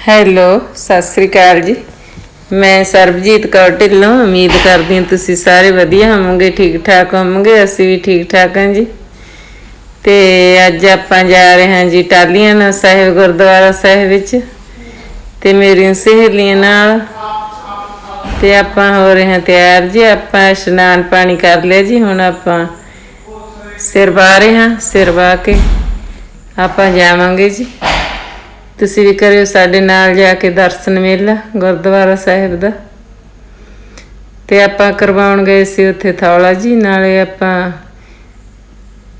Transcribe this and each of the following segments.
Hello, Sat Sri ਅਕਾਲ ਜੀ। ਮੈਂ ਸਰਬਜੀਤ ਕੌਰ ਢਿੱਲੋਂ, ਉਮੀਦ ਕਰਦੀ ਹਾਂ ਤੁਸੀਂ ਸਾਰੇ ਵਧੀਆ ਹੋਵੋਗੇ ਠੀਕ ਠਾਕ ਹੋਵੋਗੇ, ਅਸੀਂ ਵੀ ਠੀਕ ਠਾਕ ਹਾਂ ਜੀ। ਤੇ ਅੱਜ ਆਪਾਂ ਜਾ ਰਹੇ ਹਾਂ ਜੀ ਟਾਲੀਆਂ ਸਾਹਿਬ ਗੁਰਦੁਆਰਾ ਸਾਹਿਬ ਵਿੱਚ। ਤੇ ਮੇਰੀਆਂ ਸਹੇਲੀਆਂ ਨਾਲ। ਤੇ ਆਪਾਂ ਹੋ ਰਹੇ ਹਾਂ ਤਿਆਰ ਜੀ, ਆਪਾਂ ਇਸ਼ਨਾਨ ਪਾਣੀ ਕਰ ਲਿਆ ਜੀ, ਹੁਣ ਆਪਾਂ ਸਿਰ ਵਾਹ ਰਹੇ ਹਾਂ, ਸਿਰ ਵਾਹ ਕੇ ਆਪਾਂ ਜਾਵਾਂਗੇ ਜੀ। ਤੁਸੀਂ ਵੀ ਕਰਿਓ ਸਾਡੇ ਨਾਲ ਜਾ ਕੇ ਦਰਸ਼ਨ ਮੇਲਾ ਗੁਰਦੁਆਰਾ ਸਾਹਿਬ ਦਾ। ਤੇ ਆਪਾਂ ਕਰਵਾਉਣ ਗਏ ਸੀ ਉੱਥੇ ਥੌਲਾ ਜੀ, ਨਾਲੇ ਆਪਾਂ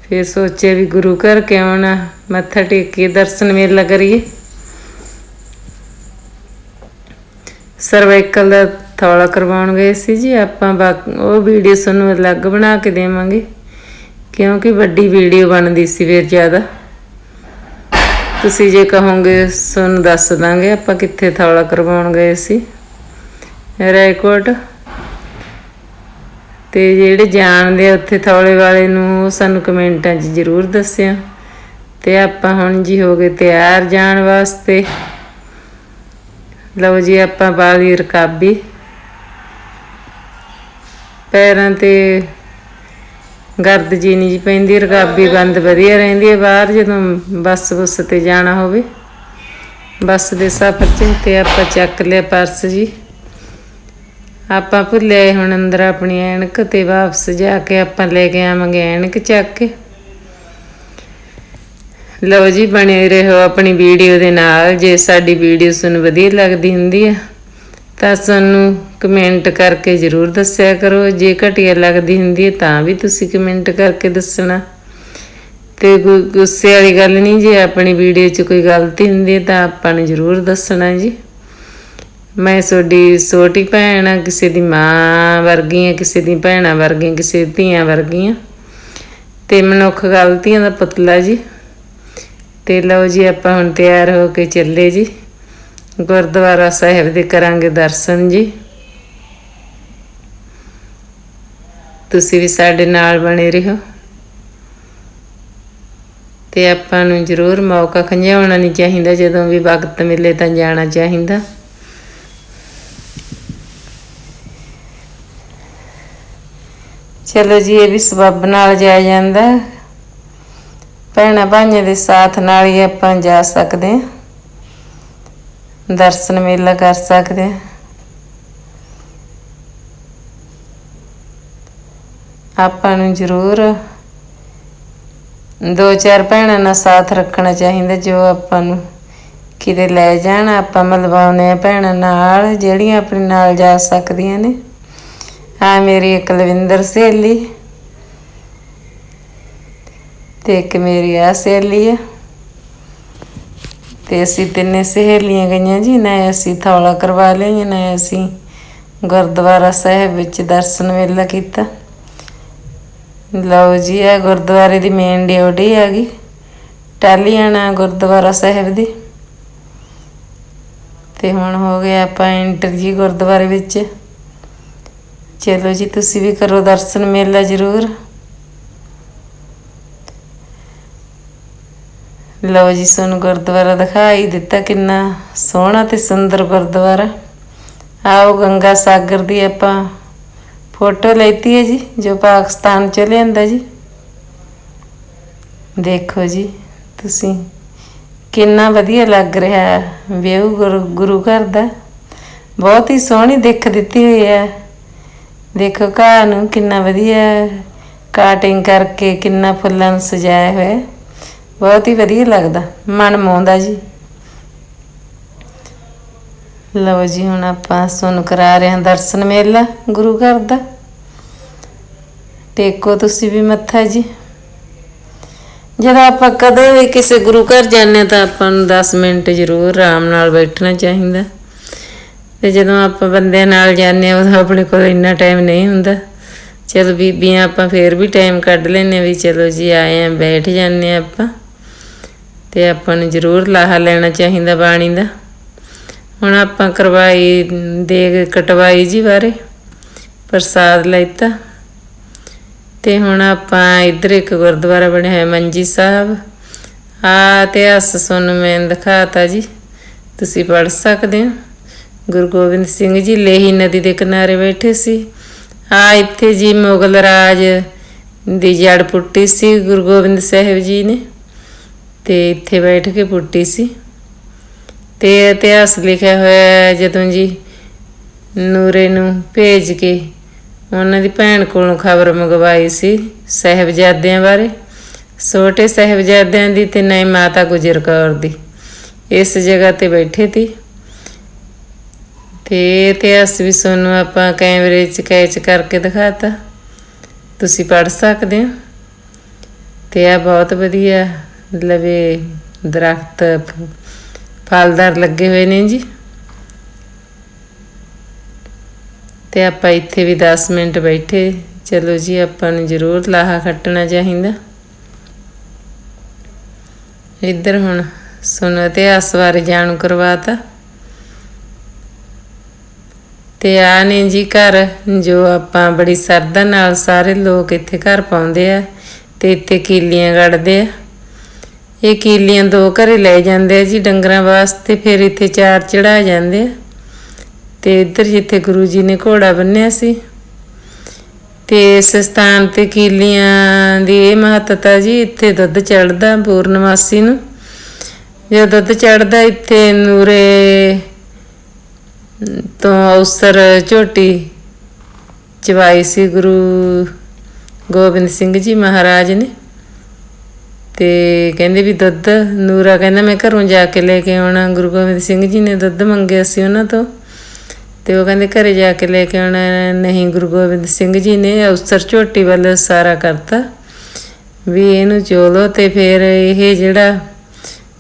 ਫਿਰ ਸੋਚਿਆ ਵੀ ਗੁਰੂ ਘਰ ਕੇ ਆਉਣਾ ਮੱਥਾ ਟੇਕ ਕੇ ਦਰਸ਼ਨ ਮੇਲਾ ਕਰੀਏ। ਸਰਵਾਈਕਲ ਦਾ ਥੌਲਾ ਕਰਵਾਉਣ ਗਏ ਸੀ ਜੀ, ਆਪਾਂ ਬਾਕ- ਉਹ ਵੀਡੀਓ ਤੁਹਾਨੂੰ ਅਲੱਗ ਬਣਾ ਕੇ ਦੇਵਾਂਗੇ, ਕਿਉਂਕਿ ਵੱਡੀ ਵੀਡੀਓ ਬਣਦੀ ਸੀ ਫਿਰ ਜ਼ਿਆਦਾ। ਤੁਸੀਂ ਜੇ ਕਹੋਗੇ ਤੁਹਾਨੂੰ ਦੱਸ ਦਾਂਗੇ ਆਪਾਂ ਕਿੱਥੇ ਥੌਲਾ ਕਰਵਾਉਣ ਗਏ ਸੀ। ਰਾਏਕੋਟ ਤੇ ਜਿਹੜੇ ਜਾਣਦੇ ਆ ਉੱਥੇ ਥੌਲੇ ਵਾਲੇ ਨੂੰ, ਉਹ ਸਾਨੂੰ ਕਮੈਂਟਾਂ 'ਚ ਜ਼ਰੂਰ ਦੱਸਿਓ। ਤੇ ਆਪਾਂ ਹੁਣ ਜੀ ਹੋ ਗਏ ਤਿਆਰ ਜਾਣ ਵਾਸਤੇ। ਲਓ ਜੀ, ਆਪਾਂ ਬਾਲੀ ਰਕਾਬੀ। ਪੈਰਾਂ ਤੇ ਗਰਦ ਜੀ ਨਹੀਂ ਜੀ ਪੈਂਦੀ ਰਕਾਬੀ ਬੰਦ ਵਧੀਆ ਰਹਿੰਦੀ ਹੈ ਬਾਹਰ, ਜਦੋਂ ਬੱਸ ਬੁੱਸ ਤੇ ਜਾਣਾ ਹੋਵੇ। ਬੱਸ ਦੇ ਸਫ਼ਰ 'ਚ ਤੇ ਆਪਾਂ ਚੱਕ ਲਿਆ ਪਰਸ ਜੀ। ਆਪਾਂ ਭੁੱਲੇ ਹੁਣ ਅੰਦਰ ਆਪਣੀ ਐਨਕ ਤੇ ਵਾਪਸ ਜਾ ਕੇ ਆਪਾਂ ਲੈ ਕੇ ਆਵਾਂਗੇ ਐਨਕ ਚੱਕ ਕੇ। ਲਓ ਜੀ, ਬਣੇ ਰਹੋ ਆਪਣੀ ਵੀਡੀਓ ਦੇ ਨਾਲ, ਜੇ ਸਾਡੀ ਵੀਡੀਓ ਤੁਹਾਨੂੰ ਵਧੀਆ ਲੱਗਦੀ ਹੁੰਦੀ ਹੈ। ਤਾਂ ਸਾਨੂੰ ਕਮੈਂਟ ਕਰਕੇ ਜ਼ਰੂਰ ਦੱਸਿਆ ਕਰੋ। ਜੇ ਘਟੀਆ ਲੱਗਦੀ ਹੁੰਦੀ ਹੈ ਤਾਂ ਵੀ ਤੁਸੀਂ ਕਮੈਂਟ ਕਰਕੇ ਦੱਸਣਾ। ਤੇ ਗੁ- ਗੁੱਸੇ ਵਾਲੀ ਗੱਲ ਨਹੀਂ, ਜੇ ਆਪਣੀ ਵੀਡੀਓ 'ਚ ਕੋਈ ਗਲਤੀ ਹੁੰਦੀ ਹੈ ਤਾਂ ਆਪਾਂ ਨੂੰ ਜ਼ਰੂਰ ਦੱਸਣਾ ਜੀ। ਮੈਂ ਤੁਹਾਡੀ ਛੋਟੀ ਭੈਣ ਆ, ਕਿਸੇ ਦੀ ਮਾਂ ਵਰਗੀ ਆ ਕਿਸੇ ਦੀ ਭੈਣਾਂ ਵਰਗੀ ਕਿਸੇ ਦੀ ਧੀਆਂ ਵਰਗੀ ਆ ਤੇ ਮਨੁੱਖ ਗਲਤੀਆਂ ਦਾ ਪੁਤਲਾ ਜੀ। ਤੇ ਲਓ ਜੀ, ਆਪਾਂ ਹੁਣ ਤਿਆਰ ਹੋ ਕੇ ਚੱਲੇ ਜੀ। ਗੁਰਦੁਆਰਾ ਸਾਹਿਬ ਦੇ ਕਰਾਂਗੇ ਦਰਸ਼ਨ ਜੀ। ਤੁਸੀਂ ਵੀ ਸਾਡੇ ਨਾਲ ਬਣੇ ਰਹੋ। ਤੇ ਆਪਾਂ ਨੂੰ ਜ਼ਰੂਰ ਮੌਕਾ ਖੰਝਾਉਣਾ ਨਹੀਂ ਚਾਹੀਦਾ, ਜਦੋਂ ਵੀ ਵਕਤ ਮਿਲੇ ਤਾਂ ਜਾਣਾ ਚਾਹੀਦਾ। ਚਲੋ ਜੀ, ਇਹ ਵੀ ਸਬੱਬ ਨਾਲ ਜਾਇਆ ਜਾਂਦਾ। ਹੈ। ਭੈਣਾਂ ਭਾਈਆਂ ਦੇ ਸਾਥ ਨਾਲ ਹੀ ਆਪਾਂ ਜਾ ਸਕਦੇ ਹਾਂ। ਦਰਸ਼ਨ ਮੇਲਾ ਕਰ ਸਕਦੇ ਹਾਂ ਆਪਾਂ ਨੂੰ ਜ਼ਰੂਰ ਦੋ ਚਾਰ ਭੈਣਾਂ ਨਾਲ ਸਾਥ ਰੱਖਣਾ ਚਾਹੀਦਾ, ਜੋ ਆਪਾਂ ਨੂੰ ਕਿਤੇ ਲੈ ਜਾਣ। ਆਪਾਂ ਮਲਵਾਉਨੇ ਆ ਭੈਣਾਂ ਨਾਲ, ਜਿਹੜੀਆਂ ਆਪਣੇ ਨਾਲ ਜਾ ਸਕਦੀਆਂ ਨੇ। ਆ ਮੇਰੀ ਇੱਕ ਲਵਿੰਦਰ ਸਹੇਲੀ ਤੇ ਇੱਕ ਮੇਰੀ ਆ ਸਹੇਲੀ ਆ। ਤੇ ਅਸੀਂ ਤਿੰਨੇ ਸਹੇਲੀਆਂ ਗਈਆਂ ਜੀ, ਨਾ ਅਸੀਂ ਥੌਲਾ ਕਰਵਾ ਲਿਆ ਨਾ ਅਸੀਂ ਗੁਰਦੁਆਰਾ ਸਾਹਿਬ ਵਿੱਚ ਦਰਸ਼ਨ ਮੇਲਾ ਕੀਤਾ। ਲਓ ਜੀ ਆ ਗੁਰਦੁਆਰੇ ਦੀ ਮੇਨ ਡਿਊਟੀ ਆ ਗਈ ਟਾਲੀਆਣਾ ਗੁਰਦੁਆਰਾ ਸਾਹਿਬ ਦੀ। ਤੇ ਹੁਣ ਹੋ ਗਿਆ ਆਪਾਂ ਐਂਟਰ ਜੀ ਗੁਰਦੁਆਰੇ ਵਿੱਚ। ਚਲੋ ਜੀ, ਤੁਸੀਂ ਵੀ ਕਰੋ ਦਰਸ਼ਨ ਮੇਲਾ ਜ਼ਰੂਰ। ਲਓ ਜੀ ਤੁਹਾਨੂੰ ਗੁਰਦੁਆਰਾ ਦਿਖਾਈ ਦਿੱਤਾ ਕਿੰਨਾ ਸੋਹਣਾ ਤੇ ਸੁੰਦਰ ਗੁਰਦੁਆਰਾ। ਆਓ ਗੰਗਾ ਸਾਗਰ ਦੀ ਆਪਾਂ ਫੋਟੋ ਲੈਤੀ ਹੈ ਜੀ, ਜੋ ਪਾਕਿਸਤਾਨ ਚ ਲਿਆਂਦਾ ਜੀ। ਦੇਖੋ ਜੀ, ਤੁਸੀਂ ਕਿੰਨਾ ਵਧੀਆ ਲੱਗ ਰਿਹਾ ਹੈ, ਵਿਊ ਗੁਰੂ ਗੁਰੂ ਘਰ ਦਾ। ਬਹੁਤ ਹੀ ਸੋਹਣੀ ਦਿੱਖ ਦਿੱਤੀ ਹੋਈ ਹੈ। ਦੇਖੋ ਘਾਹ ਨੂੰ ਕਿੰਨਾ ਵਧੀਆ ਕਾਟਿੰਗ ਕਰਕੇ ਕਿੰਨਾ ਫੁੱਲਾਂ ਨੂੰ ਸਜਾਇਆ ਹੋਇਆ ਬਹੁਤ ਹੀ ਵਧੀਆ ਲੱਗਦਾ, ਮਨ ਮੋਹਦਾ ਜੀ। ਲਓ ਜੀ, ਹੁਣ ਆਪਾਂ ਸੁਣ ਕਰਾ ਰਹੇ ਹਾਂ ਦਰਸ਼ਨ ਮੇਲਾ, ਗੁਰੂ ਘਰ ਦਾ। ਟੇਕੋ ਤੁਸੀਂ ਵੀ ਮੱਥਾ ਜੀ। ਜਦੋਂ ਆਪਾਂ ਕਦੇ ਵੀ ਕਿਸੇ ਗੁਰੂ ਘਰ ਜਾਂਦੇ ਹਾਂ ਤਾਂ ਆਪਾਂ ਨੂੰ 10 ਮਿੰਟ ਜ਼ਰੂਰ ਆਰਾਮ ਨਾਲ ਬੈਠਣਾ ਚਾਹੀਦਾ। ਤੇ ਜਦੋਂ ਆਪਾਂ ਬੰਦਿਆਂ ਨਾਲ ਜਾਂਦੇ ਹਾਂ, ਉਦੋਂ ਆਪਣੇ ਕੋਲ ਇੰਨਾ ਟਾਈਮ ਨਹੀਂ ਹੁੰਦਾ। ਚਲ ਬੀਬੀਆਂ, ਆਪਾਂ ਫੇਰ ਵੀ ਟਾਈਮ ਕੱਢ ਲੈਨੇ ਵੀ ਚਲੋ ਜੀ ਆਏ ਆ ਬੈਠ ਜਾਂਦੇ ਆ ਆਪਾਂ। ਤੇ ਆਪਾਂ ਨੂੰ ਜ਼ਰੂਰ ਲਾਹਾ ਲੈਣਾ ਚਾਹੀਦਾ ਬਾਣੀ ਦਾ। ਹੁਣ ਆਪਾਂ ਕਰਵਾਈ, ਦੇਗ ਕਟਵਾਈ ਜੀ ਬਾਰੇ, ਪ੍ਰਸਾਦ ਲੈਤਾ। ਤੇ ਹੁਣ ਆਪਾਂ ਇੱਧਰ ਇੱਕ ਗੁਰਦੁਆਰਾ ਬਣਿਆ ਹੈ ਮੰਜੀ ਸਾਹਿਬ। ਆ ਇਤਿਹਾਸ ਸੁਣ ਮੈਂ ਦਿਖਾਤਾ ਜੀ, ਤੁਸੀਂ ਪੜ ਸਕਦੇ ਹੋ। ਗੁਰੂ ਗੋਬਿੰਦ ਸਿੰਘ ਜੀ ਲੇਹੀ ਨਦੀ ਦੇ ਕਿਨਾਰੇ ਬੈਠੇ ਸੀ। ਆ ਇੱਥੇ ਜੀ ਮੁਗਲ ਰਾਜ ਦੀ ਜੜ ਪੁੱਟੀ ਸੀ ਗੁਰੂ ਗੋਬਿੰਦ ਸਾਹਿਬ ਜੀ ਨੇ। ਤੇ ਇੱਥੇ ਬੈਠ ਕੇ ਪੁੱਟੀ ਸੀ। ਤੇ ਇਤਿਹਾਸ ਲਿਖਿਆ ਹੋਇਆ ਹੈ, ਜਦੋਂ ਜੀ ਨੂਰੇ ਨੂੰ ਭੇਜ ਕੇ ਉਹਨਾਂ ਦੀ ਭੈਣ ਕੋਲੋਂ ਖਬਰ ਮੰਗਵਾਈ ਸੀ ਸਾਹਿਬਜ਼ਾਦਿਆਂ ਬਾਰੇ। ਛੋਟੇ ਸਾਹਿਬਜ਼ਾਦਿਆਂ ਦੀ ਤੇ ਨਹੀਂ ਮਾਤਾ ਗੁਜਰ ਕੌਰ ਦੀ। ਇਸ ਜਗ੍ਹਾ ਤੇ ਬੈਠੇ ਤੀ। ਤੇ ਇਤਿਹਾਸ ਵੀ ਤੁਹਾਨੂੰ ਆਪਾਂ ਕੈਮਰੇ 'ਚ ਕੈਚ ਕਰਕੇ ਦਿਖਾਤਾ। ਤੁਸੀਂ ਪੜ ਸਕਦੇ ਹੋ। ਤੇ ਆ ਬਹੁਤ ਵਧੀਆ ਮਤਲਬ ਇਹ ਦਰਖਤ ਫਲਦਾਰ ਲੱਗੇ ਹੋਏ ਨੇ ਜੀ। ਤੇ ਆਪਾਂ ਇੱਥੇ ਵੀ 10 ਮਿੰਟ ਬੈਠੇ। ਚਲੋ ਜੀ, ਆਪਾਂ ਨੂੰ ਜ਼ਰੂਰ ਲਾਹਾ ਖੱਟਣਾ ਚਾਹੀਦਾ। ਇੱਧਰ ਹੁਣ ਸੁਣੋ, ਇਤਿਹਾਸ ਬਾਰੇ ਜਾਣੂ ਕਰਵਾਤਾ। ਤੇ ਆ ਨੇ ਜੀ ਘਰ, ਜੋ ਆਪਾਂ ਬੜੀ ਸਰਦਾ ਨਾਲ ਸਾਰੇ ਲੋਕ ਇੱਥੇ ਘਰ ਪਾਉਂਦੇ ਆ। ਤੇ ਇੱਥੇ ਕੀਲੀਆਂ ਗੜਦੇ ਆ। ਇਹ ਕੀਲੀਆਂ ਦੋ ਘਰੇ ਲੈ ਜਾਂਦੇ ਆ ਜੀ ਡੰਗਰਾਂ ਵਾਸਤੇ, ਫਿਰ ਇੱਥੇ ਚਾਰ ਚੜਾ ਜਾਂਦੇ ਆ। ਤੇ ਇੱਧਰ ਜਿੱਥੇ ਗੁਰੂ ਜੀ ਨੇ ਘੋੜਾ ਬੰਨਿਆ ਸੀ। ਤੇ ਇਸ ਸਥਾਨ ਤੇ ਕੀਲੀਆਂ ਦੀ ਇਹ ਮਹੱਤਤਾ ਜੀ, ਇੱਥੇ ਦੁੱਧ ਚੜਦਾ ਪੂਰਨਮਾਸੀ ਨੂੰ। ਜਦੋਂ ਦੁੱਧ ਚੜਦਾ ਇੱਥੇ ਨੂਰੇ ਤੋਂ ਅਵਸਰ ਝੋਟੀ ਚਵਾਈ ਸੀ ਗੁਰੂ ਗੋਬਿੰਦ ਸਿੰਘ ਜੀ ਮਹਾਰਾਜ ਨੇ। ਤੇ ਕਹਿੰਦੇ ਵੀ ਦੁੱਧ, ਨੂਰਾ ਕਹਿੰਦਾ ਮੈਂ ਘਰੋਂ ਜਾ ਕੇ ਲੈ ਕੇ ਆਉਣਾ। ਗੁਰੂ ਗੋਬਿੰਦ ਸਿੰਘ ਜੀ ਨੇ ਦੁੱਧ ਮੰਗਿਆ ਸੀ ਉਹਨਾਂ ਤੋਂ। ਤੇ ਉਹ ਕਹਿੰਦੇ ਘਰੇ ਜਾ ਕੇ ਲੈ ਕੇ ਆਉਣਾ। ਨਹੀਂ, ਗੁਰੂ ਗੋਬਿੰਦ ਸਿੰਘ ਜੀ ਨੇ ਅਵਸਰ ਝੋਟੀ ਵੱਲ ਸਾਰਾ ਕਰਤਾ। ਵੀ ਇਹਨੂੰ ਚੋਲੋ ਤੇ ਫਿਰ ਇਹ ਜਿਹੜਾ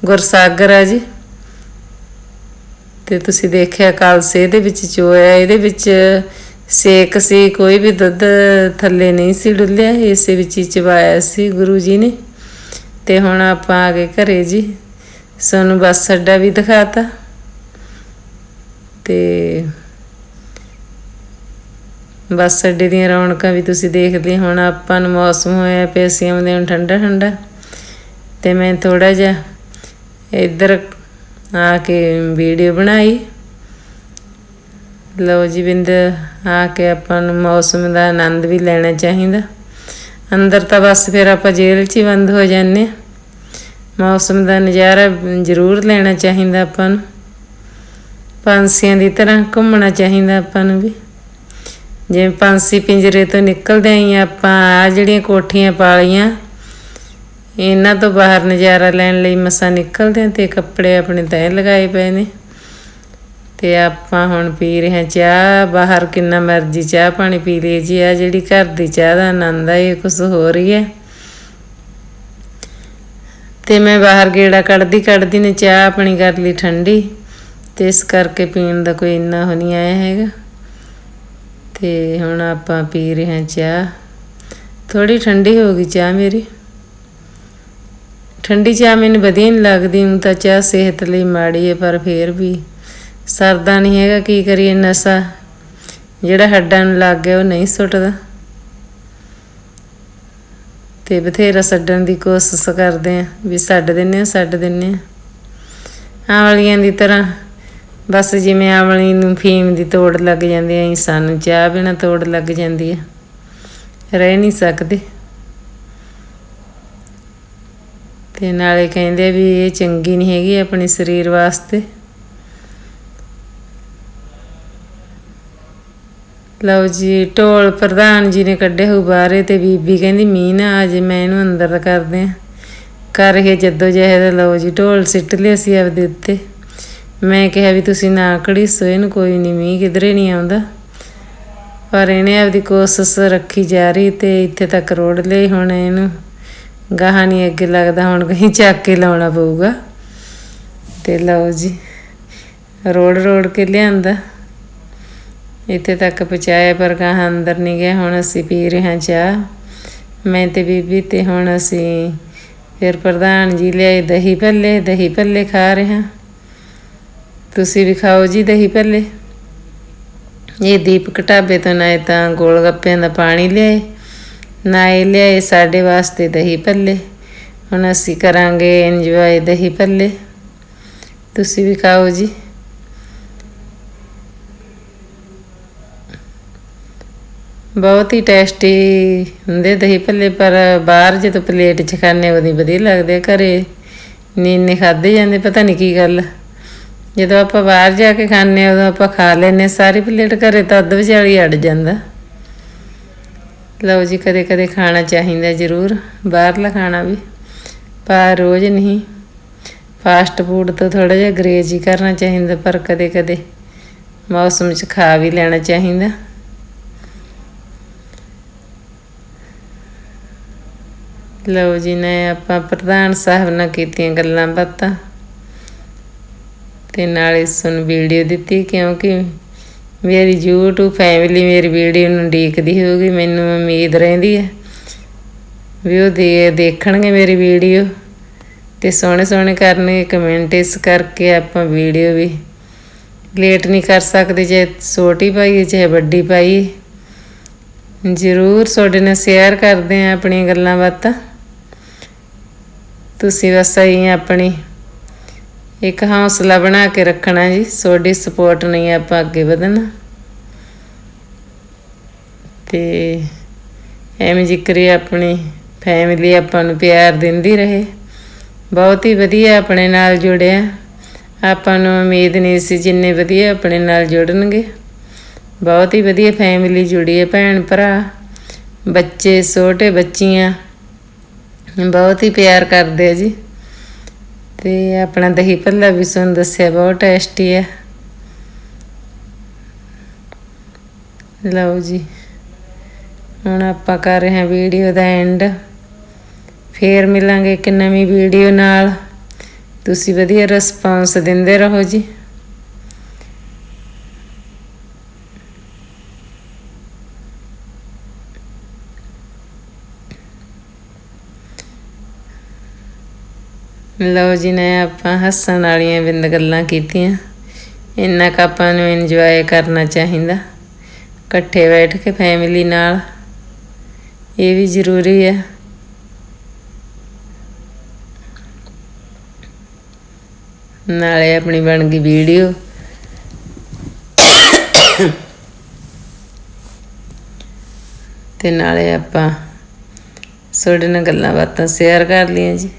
ਗੁਰਸਾਗਰ ਆ ਜੀ, ਤੇ ਤੁਸੀਂ ਦੇਖਿਆ ਕਾਲਸੇ ਇਹਦੇ ਵਿੱਚ ਚੋਇਆ। ਇਹਦੇ ਵਿੱਚ ਸੇਕ ਸੀ, ਕੋਈ ਵੀ ਦੁੱਧ ਥੱਲੇ ਨਹੀਂ ਸੀ ਡੁੱਲਿਆ। ਇਸੇ ਵਿੱਚ ਹੀ ਚਵਾਇਆ ਸੀ ਗੁਰੂ ਜੀ ਨੇ। ਤੇ ਹੁਣ ਆਪਾਂ ਆ ਗਏ ਘਰੇ ਜੀ। ਸਾਨੂੰ ਬੱਸ ਅੱਡਾ ਵੀ ਦਿਖਾਤਾ। ਤੇ ਬੱਸ ਅੱਡੇ ਦੀਆਂ ਰੌਣਕਾਂ ਵੀ ਤੁਸੀਂ ਦੇਖਦੇ ਹੁਣ। ਆਪਾਂ ਨੂੰ ਮੌਸਮ ਹੋਇਆ ਪਿਆ ਸੀ ਆਉਂਦੇ ਹੁਣ ਠੰਡਾ ਠੰਡਾ। ਤੇ ਮੈਂ ਥੋੜਾ ਜਿਹਾ ਇੱਧਰ ਆ ਕੇ ਵੀਡੀਓ ਬਣਾਈ। ਲਓ ਜੀ ਬਿੰਦ, ਆ ਕੇ ਆਪਾਂ ਨੂੰ ਮੌਸਮ ਦਾ ਆਨੰਦ ਵੀ ਲੈਣਾ ਚਾਹੀਦਾ। ਅੰਦਰ ਤਾਂ ਬਸ ਫਿਰ ਆਪਾਂ ਜੇਲ੍ਹ 'ਚ ਹੀ ਬੰਦ ਹੋ ਜਾਂਦੇ ਹਾਂ। ਮੌਸਮ ਦਾ ਨਜ਼ਾਰਾ ਜ਼ਰੂਰ ਲੈਣਾ ਚਾਹੀਦਾ ਆਪਾਂ ਨੂੰ। ਪੰਛੀਆਂ ਦੀ ਤਰ੍ਹਾਂ ਘੁੰਮਣਾ ਚਾਹੀਦਾ ਆਪਾਂ ਨੂੰ ਵੀ। ਜਿਵੇਂ ਪੰਛੀ ਪਿੰਜਰੇ ਤੋਂ ਨਿਕਲਦੇ ਆਂ, ਆਪਾਂ ਆ ਜਿਹੜੀਆਂ ਕੋਠੀਆਂ ਪਾਲੀਆਂ, ਇਹਨਾਂ ਤੋਂ ਬਾਹਰ ਨਜ਼ਾਰਾ ਲੈਣ ਲਈ ਮਸਾਂ ਨਿਕਲਦੇ ਆਂ ਤੇ ਕੱਪੜੇ ਆਪਣੇ ਤੈਅ ਲਗਾਏ ਪਏ ਨੇ। ਤੇ ਆਪਾਂ ਹੁਣ ਪੀ ਰਹੇ ਹਾਂ ਚਾਹ, ਬਾਹਰ ਕਿੰਨਾ ਮਰਜ਼ੀ ਚਾਹ ਪਾਣੀ ਪੀ ਲਈਏ ਜੀ ਆ ਜਿਹੜੀ ਘਰ ਦੀ ਚਾਹ ਦਾ ਆਨੰਦ ਆ, ਇਹ ਕੁਝ ਹੋ ਰਹੀ ਹੈ ਤੇ ਮੈਂ ਬਾਹਰ ਗੇੜਾ ਕੱਢਦੀ ਕੱਢਦੀ ਨੇ ਚਾਹ ਆਪਣੀ ਕਰ ਲਈ ਠੰਡੀ। ਤੇ ਇਸ ਕਰਕੇ ਪੀਣ ਦਾ ਕੋਈ ਇੰਨਾ ਹੋ ਨਹੀਂ ਆਇਆ ਹੈਗਾ। ਤੇ ਹੁਣ ਆਪਾਂ ਪੀ ਰਹੇ ਹਾਂ ਚਾਹ। ਥੋੜੀ ਠੰਡੀ ਹੋ ਗਈ ਚਾਹ ਮੇਰੀ। ਠੰਡੀ ਚਾਹ ਮੈਨੂੰ ਵਧੀਆ ਨਹੀਂ ਲੱਗਦੀ ਹੁਣ ਤਾਂ ਚਾਹ ਸਿਹਤ ਲਈ ਮਾੜੀ ਹੈ, ਪਰ ਫੇਰ ਵੀ ਸਰਦਾ ਨਹੀਂ ਹੈਗਾ, ਕੀ ਕਰੀਏ ਨਸ਼ਾ। ਜਿਹੜਾ ਹੱਡਾਂ ਨੂੰ ਲੱਗ ਗਿਆ, ਉਹ ਨਹੀਂ ਸੁੱਟਦਾ। ਤੇ ਬਥੇਰਾ ਛੱਡਣ ਦੀ ਕੋਸ਼ਿਸ਼ ਕਰਦੇ ਆ, ਵੀ ਛੱਡ ਦਿੰਨੇ ਆ ਛੱਡ ਦਿੰਨੇ ਆ। ਆਵਲੀਆਂ ਦੀ ਤਰ੍ਹਾਂ ਬਸ ਜਿਵੇਂ ਆਵਲੀ ਨੂੰ ਫੀਮ ਦੀ ਤੋੜ ਲੱਗ ਜਾਂਦੀ ਐ ਸਾਨੂੰ ਚਾਹ ਬਿਨਾ ਤੋੜ ਲੱਗ ਜਾਂਦੀ ਹੈ ਰਹਿ ਨਹੀਂ ਸਕਦੇ। ਤੇ ਨਾਲੇ ਕਹਿੰਦੇ ਵੀ ਇਹ ਚੰਗੀ ਨਹੀਂ ਹੈਗੀ ਆਪਣੇ ਸਰੀਰ ਵਾਸਤੇ। ਲਓ ਜੀ, ਢੋਲ ਪ੍ਰਧਾਨ ਜੀ ਨੇ ਕੱਢੇ ਹੋ ਬਾਹਰੇ ਤੇ ਬੀਬੀ ਕਹਿੰਦੀ, ਮੀਂਹ ਨਾ ਆ ਜੇ, ਮੈਂ ਇਹਨੂੰ ਅੰਦਰ ਕਰਦੇ ਆ। ਕਰ ਇਹ ਜੱਦੋ ਜਹਿਦ ਲਓ ਜੀ, ਢੋਲ ਸਿੱਟ ਲਿਆ ਸੀ ਆਪਦੇ ਉੱਤੇ। ਮੈਂ ਕਿਹਾ ਵੀ ਤੁਸੀਂ ਨਾ ਘੜੀਸੋ ਇਹਨੂੰ ਕੋਈ ਨਹੀਂ ਮੀਂਹ ਕਿਧਰੇ ਨਹੀਂ ਆਉਂਦਾ। ਪਰ ਇਹਨੇ ਆਪਦੀ ਕੋਸ਼ਿਸ਼ ਰੱਖੀ ਜਾ ਰਹੀ ਤੇ ਇੱਥੇ ਤੱਕ ਰੋੜ ਲਈ ਹੁਣ ਇਹਨੂੰ। ਗਾਹਾਂ ਨਹੀਂ ਅੱਗੇ ਲੱਗਦਾ, ਹੁਣ ਕਹੀਂ ਚੱਕ ਕੇ ਲਾਉਣਾ ਪਊਗਾ। ਤੇ ਲਓ ਜੀ ਰੋੜ ਰੋੜ ਕੇ ਲਿਆਂਦਾ। ਇੱਥੇ ਤੱਕ ਪਹੁੰਚਾਇਆ, ਪਰ ਗਾਹਾਂ ਅੰਦਰ ਨਹੀਂ ਗਿਆ ਹੁਣ ਅਸੀਂ ਪੀ ਰਹੇ ਹਾਂ ਚਾਹ। ਮੈਂ ਤੇ ਬੀਬੀ ਤੇ ਹੁਣ ਅਸੀਂ ਫਿਰ ਪ੍ਰਧਾਨ ਜੀ ਲਿਆਏ ਦਹੀਂ ਭੱਲੇ। ਦਹੀਂ ਭੱਲੇ ਖਾ ਰਹੇ ਹਾਂ। ਤੁਸੀਂ ਵੀ ਖਾਓ ਜੀ ਦਹੀਂ ਭੱਲੇ। ਇਹ ਦੀਪਕ ਢਾਬੇ ਤੋਂ ਨਾ ਤਾਂ ਗੋਲ ਗੱਪਿਆਂ ਦਾ ਪਾਣੀ ਲਿਆਏ, ਨਾ ਇਹ ਲਿਆਏ ਸਾਡੇ ਵਾਸਤੇ ਦਹੀਂ ਭੱਲੇ। ਹੁਣ ਅਸੀਂ ਕਰਾਂਗੇ ਇੰਜੋਏ ਦਹੀਂ ਭੱਲੇ। ਤੁਸੀਂ ਵੀ ਖਾਓ ਜੀ। ਬਹੁਤ ਹੀ ਟੇਸਟੀ ਹੁੰਦੇ ਦਹੀਂ ਭੱਲੇ, ਪਰ ਬਾਹਰ ਜਦੋਂ ਪਲੇਟ 'ਚ ਖਾਣੇ ਉਹਦੀ ਵਧੀਆ ਲੱਗਦੇ ਆ ਘਰੇ। ਨੀ ਇੰਨੇ ਖਾਦੇ ਜਾਂਦੇ, ਪਤਾ ਨਹੀਂ ਕੀ ਗੱਲ। ਜਦੋਂ ਆਪਾਂ ਬਾਹਰ ਜਾ ਕੇ ਖਾਣੇ ਉਦੋਂ ਆਪਾਂ ਖਾ ਲੈਨੇ ਸਾਰੀ ਪਲੇਟ ਘਰੇ ਤਾਂ ਅੱਧ ਵਿਚਾਲੀ ਅੜ ਜਾਂਦਾ। ਲਓ ਜੀ, ਕਦੇ ਕਦੇ ਖਾਣਾ ਚਾਹੀਦਾ ਜ਼ਰੂਰ, ਬਾਹਰਲਾ ਖਾਣਾ ਵੀ। ਪਰ ਰੋਜ਼ ਨਹੀਂ ਫਾਸਟ ਫੂਡ ਤੋਂ ਥੋੜਾ ਜਿਹਾ ਗਰੇਜ ਹੀ ਕਰਨਾ ਚਾਹੀਦਾ, ਪਰ ਕਦੇ ਕਦੇ ਮੌਸਮ 'ਚ ਖਾ ਵੀ ਲੈਣਾ ਚਾਹੀਦਾ। ਲਓ ਜੀ, ਨੇ ਆਪਾਂ ਪ੍ਰਧਾਨ ਸਾਹਿਬ ਨਾਲ ਕੀਤੀਆਂ ਗੱਲਾਂ ਬਾਤਾਂ। ਤੇ ਨਾਲੇ ਸੁਣ ਵੀਡੀਓ ਦਿੱਤੀ, ਕਿਉਂਕਿ ਮੇਰੀ YouTube ਫੈਮਿਲੀ ਮੇਰੀ ਵੀਡੀਓ ਨੂੰ ਦੇਖਦੀ ਹੋਊਗੀ, ਮੈਨੂੰ ਉਮੀਦ ਰਹਿੰਦੀ ਹੈ ਵੀ ਉਹ ਦੇ, ਦੇਖਣਗੇ ਮੇਰੀ ਵੀਡੀਓ। ਤੇ ਸੋਹਣੇ ਸੋਹਣੇ ਕਰਨਗੇ ਕਮੈਂਟ ਇਸ ਕਰਕੇ ਆਪਾਂ ਵੀਡੀਓ ਵੀ ਲੇਟ ਨਹੀਂ ਕਰ ਸਕਦੇ, ਜੇ ਛੋਟੀ ਪਾਈਏ ਚਾਹੇ ਵੱਡੀ ਪਾਈਏ ਜ਼ਰੂਰ ਤੁਹਾਡੇ ਨਾਲ ਸ਼ੇਅਰ ਕਰਦੇ ਆ ਆਪਣੀਆਂ ਗੱਲਾਂ ਬਾਤਾਂ। ਤੁਸੀਂ ਬਸ ਹੀ ਆਪਣੀ। ਇੱਕ ਹੌਸਲਾ ਬਣਾ ਕੇ ਰੱਖਣਾ ਜੀ ਤੁਹਾਡੀ ਸਪੋਰਟ ਨਹੀਂ ਆਪਾਂ ਅੱਗੇ ਵਧਣਾ। ਤੇ ਐਵੇਂ ਜ਼ਿਕਰੀ ਆਪਣੀ ਫੈਮਿਲੀ ਆਪਾਂ ਨੂੰ ਪਿਆਰ ਦਿੰਦੀ ਰਹੇ। ਬਹੁਤ ਹੀ ਵਧੀਆ ਆਪਣੇ ਨਾਲ ਜੁੜਿਆ। ਆਪਾਂ ਨੂੰ ਉਮੀਦ ਨਹੀਂ ਸੀ ਜਿੰਨੇ ਵਧੀਆ ਆਪਣੇ ਨਾਲ ਜੁੜਨਗੇ। ਬਹੁਤ ਹੀ ਵਧੀਆ ਫੈਮਿਲੀ ਜੁੜੀ ਹੈ, ਭੈਣ ਭਰਾ, ਬੱਚੇ, ਛੋਟੇ ਬੱਚੀਆਂ। ਬਹੁਤ ਹੀ ਪਿਆਰ ਕਰਦੇ ਆ ਜੀ। ਤੇ ਆਪਣਾ ਦਹੀਂ ਭੱਲਾ ਵੀ ਤੁਹਾਨੂੰ ਦੱਸਿਆ, ਬਹੁਤ ਟੇਸਟੀ ਹੈ ਲਓ ਜੀ, ਹੁਣ ਆਪਾਂ ਕਰ ਰਹੇ ਹਾਂ ਵੀਡੀਓ ਦਾ ਐਂਡ ਫੇਰ ਮਿਲਾਂਗੇ ਇੱਕ ਨਵੀਂ ਵੀਡੀਓ ਨਾਲ। ਤੁਸੀਂ ਵਧੀਆ ਰਿਸਪਾਂਸ ਦਿੰਦੇ ਰਹੋ ਜੀ। ਲਓ ਜੀ, ਨੇ ਆਪਾਂ ਹੱਸਣ ਵਾਲੀਆਂ ਬਿੰਦ ਗੱਲਾਂ ਕੀਤੀਆਂ। ਇੰਨਾ ਕੁ ਆਪਾਂ ਨੂੰ ਇੰਜੋਏ ਕਰਨਾ ਚਾਹੀਦਾ। ਇਕੱਠੇ ਬੈਠ ਕੇ ਫੈਮਿਲੀ ਨਾਲ। ਇਹ ਵੀ ਜ਼ਰੂਰੀ ਹੈ। ਨਾਲੇ ਆਪਣੀ ਬਣ ਗਈ ਵੀਡੀਓ। ਤੇ ਨਾਲੇ ਆਪਾਂ ਤੁਹਾਡੇ ਨਾਲ ਗੱਲਾਂ ਬਾਤਾਂ ਸ਼ੇਅਰ ਕਰ ਲਈਆਂ ਜੀ।